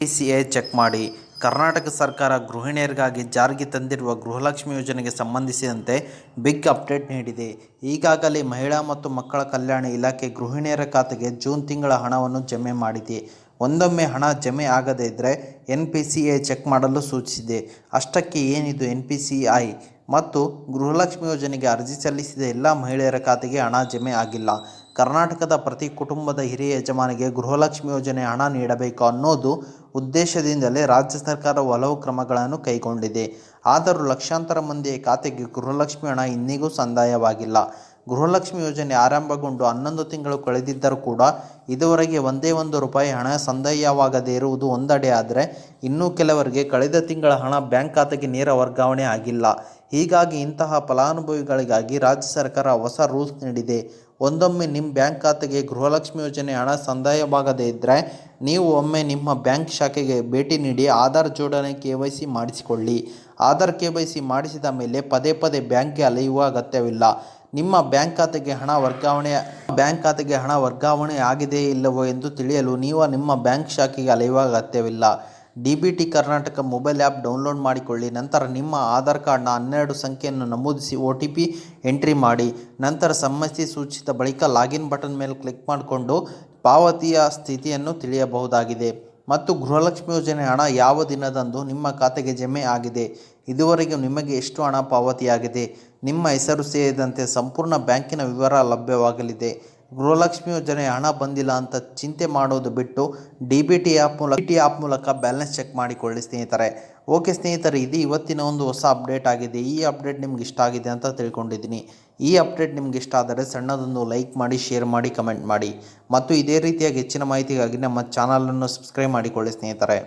PCA check ಮಾಡಿ. ಕರ್ನಾಟಕ ಸರ್ಕಾರ ಗೃಹಿಣಿಯರಿಗಾಗಿ ಜಾರಿಗೆ ತಂದಿರುವ ಗೃಹಲಕ್ಷ್ಮಿ ಯೋಜನೆಗೆ ಸಂಬಂಧಿಸಿದಂತೆ ಬಿಗ್ ಅಪ್ಡೇಟ್ ನೀಡಿದೆ. ಈಗಾಗಲೇ ಮಹಿಳಾ ಮತ್ತು ಮಕ್ಕಳ ಕಲ್ಯಾಣ ಇಲಾಖೆ ಗೃಹಿಣಿಯರ ಖಾತೆಗೆ ಜೂನ್ ತಿಂಗಳ ಹಣವನ್ನು ಜಮೆ ಮಾಡಿದೆ. ಒಂದೊಮ್ಮೆ ಹಣ ಜಮೆ ಆಗದೇ ಇದ್ದರೆ N P C I check ಮಾಡಲು ಸೂಚಿಸಿದೆ. ಅಷ್ಟಕ್ಕೆ ಏನಿದು ಎನ್ ಪಿ ಸಿ ಐ? ಮತ್ತು ಗೃಹಲಕ್ಷ್ಮಿ ಯೋಜನೆಗೆ ಅರ್ಜಿ ಸಲ್ಲಿಸಿದ ಎಲ್ಲ ಮಹಿಳೆಯರ ಖಾತೆಗೆ ಹಣ ಜಮೆ ಆಗಿಲ್ಲ. ಕರ್ನಾಟಕದ ಪ್ರತಿ ಕುಟುಂಬದ ಹಿರಿಯ ಯಜಮಾನಿಗೆ ಗೃಹಲಕ್ಷ್ಮಿ ಯೋಜನೆ ಹಣ ನೀಡಬೇಕು ಅನ್ನೋದು ಉದ್ದೇಶದಿಂದಲೇ ರಾಜ್ಯ ಸರ್ಕಾರ ಹಲವು ಕ್ರಮಗಳನ್ನು ಕೈಗೊಂಡಿದೆ. ಆದರೂ ಲಕ್ಷಾಂತರ ಮಂದಿಯ ಖಾತೆಗೆ ಗೃಹಲಕ್ಷ್ಮಿ ಹಣ ಇನ್ನಿಗೂ ಸಂದಾಯವಾಗಿಲ್ಲ. ಗೃಹಲಕ್ಷ್ಮಿ ಯೋಜನೆ ಆರಂಭಗೊಂಡು ಹನ್ನೊಂದು ತಿಂಗಳು ಕಳೆದಿದ್ದರೂ ಕೂಡ ಇದುವರೆಗೆ ಒಂದೇ ಒಂದು ರೂಪಾಯಿ ಹಣ ಸಂದಾಯವಾಗದೇ ಇರುವುದು ಒಂದೆಡೆ ಆದರೆ ಇನ್ನೂ ಕೆಲವರಿಗೆ ಕಳೆದ ತಿಂಗಳ ಹಣ ಬ್ಯಾಂಕ್ ಖಾತೆಗೆ ನೇರ ವರ್ಗಾವಣೆ ಆಗಿಲ್ಲ. ಹೀಗಾಗಿ ಇಂತಹ ಫಲಾನುಭವಿಗಳಿಗಾಗಿ ರಾಜ್ಯ ಸರ್ಕಾರ ಹೊಸ ರೂಲ್ಸ್ ನೀಡಿದೆ. ಒಂದೊಮ್ಮೆ ನಿಮ್ಮ ಬ್ಯಾಂಕ್ ಖಾತೆಗೆ ಗೃಹಲಕ್ಷ್ಮಿ ಯೋಜನೆ ಹಣ ಸಂದಾಯವಾಗದೇ ಇದ್ದರೆ ನೀವು ಒಮ್ಮೆ ನಿಮ್ಮ ಬ್ಯಾಂಕ್ ಶಾಖೆಗೆ ಭೇಟಿ ನೀಡಿ ಆಧಾರ್ ಜೋಡಣೆ ಕೆ ವೈ ಸಿ ಮಾಡಿಸಿಕೊಳ್ಳಿ. ಆಧಾರ್ ಕೆ ವೈ ಸಿ ಮಾಡಿಸಿದ ಮೇಲೆ ಪದೇ ಪದೇ ಬ್ಯಾಂಕ್ಗೆ ಅಲೆಯುವ ಅಗತ್ಯವಿಲ್ಲ. ನಿಮ್ಮ ಬ್ಯಾಂಕ್ ಖಾತೆಗೆ ಹಣ ವರ್ಗಾವಣೆ, ಬ್ಯಾಂಕ್ ಖಾತೆಗೆ ಹಣ ವರ್ಗಾವಣೆ ಆಗಿದೆಯೇ ಇಲ್ಲವೋ ಎಂದು ತಿಳಿಯಲು ನೀವು ನಿಮ್ಮ ಬ್ಯಾಂಕ್ ಶಾಖೆಗೆ ಅಲೆಯುವ ಅಗತ್ಯವಿಲ್ಲ. D B T Karnataka mobile app download ಮಾಡಿಕೊಳ್ಳಿ. ನಂತರ ನಿಮ್ಮ ಆಧಾರ್ ಕಾರ್ಡ್ನ ಹನ್ನೆರಡು ಸಂಖ್ಯೆಯನ್ನು ನಮೂದಿಸಿ ಒ ಟಿ ಪಿ ಎಂಟ್ರಿ ಮಾಡಿ. ನಂತರ ಸಮಸ್ಯೆ ಸೂಚಿತ ಬಳಿಕ ಲಾಗಿನ್ ಬಟನ್ ಮೇಲೆ ಕ್ಲಿಕ್ ಮಾಡಿಕೊಂಡು ಪಾವತಿಯ ಸ್ಥಿತಿಯನ್ನು ತಿಳಿಯಬಹುದಾಗಿದೆ. ಮತ್ತು ಗೃಹಲಕ್ಷ್ಮಿ ಯೋಜನೆ ಹಣ ಯಾವ ದಿನದಂದು ನಿಮ್ಮ ಖಾತೆಗೆ ಜಮೆ ಆಗಿದೆ. ಇದುವರೆಗೆ ನಿಮಗೆ ಎಷ್ಟು ಹಣ ಪಾವತಿಯಾಗಿದೆ. ನಿಮ್ಮ ಹೆಸರು ಸೇರಿದಂತೆ ಸಂಪೂರ್ಣ ಬ್ಯಾಂಕಿನ ವಿವರ ಲಭ್ಯವಾಗಲಿದೆ. ಗೃಹಲಕ್ಷ್ಮಿ ಯೋಜನೆ ಹಣ ಬಂದಿಲ್ಲ ಅಂತ ಚಿಂತೆ ಮಾಡೋದು ಬಿಟ್ಟು ಡಿ ಬಿ ಟಿ ಆ್ಯಪ್ ಮೂಲಕ ಟಿ ಆ್ಯಪ್ ಮೂಲಕ ಬ್ಯಾಲೆನ್ಸ್ ಚೆಕ್ ಮಾಡಿಕೊಳ್ಳಿ ಸ್ನೇಹಿತರೆ. ಓಕೆ ಸ್ನೇಹಿತರೆ, ಇದು ಇವತ್ತಿನ ಒಂದು ಹೊಸ ಅಪ್ಡೇಟ್ ಆಗಿದೆ. ಈ ಅಪ್ಡೇಟ್ ನಿಮ್ಗೆ ಇಷ್ಟ ಆಗಿದೆ ಅಂತ ತಿಳ್ಕೊಂಡಿದ್ದೀನಿ. ಈ ಅಪ್ಡೇಟ್ ನಿಮ್ಗೆ ಇಷ್ಟ ಆದರೆ ಸಣ್ಣದೊಂದು ಲೈಕ್ ಮಾಡಿ, ಶೇರ್ ಮಾಡಿ, ಕಮೆಂಟ್ ಮಾಡಿ. ಮತ್ತು ಇದೇ ರೀತಿಯಾಗಿ ಹೆಚ್ಚಿನ ಮಾಹಿತಿಗಾಗಿ ನಮ್ಮ ಚಾನಲನ್ನು ಸಬ್ಸ್ಕ್ರೈಬ್ ಮಾಡಿಕೊಳ್ಳಿ ಸ್ನೇಹಿತರೆ.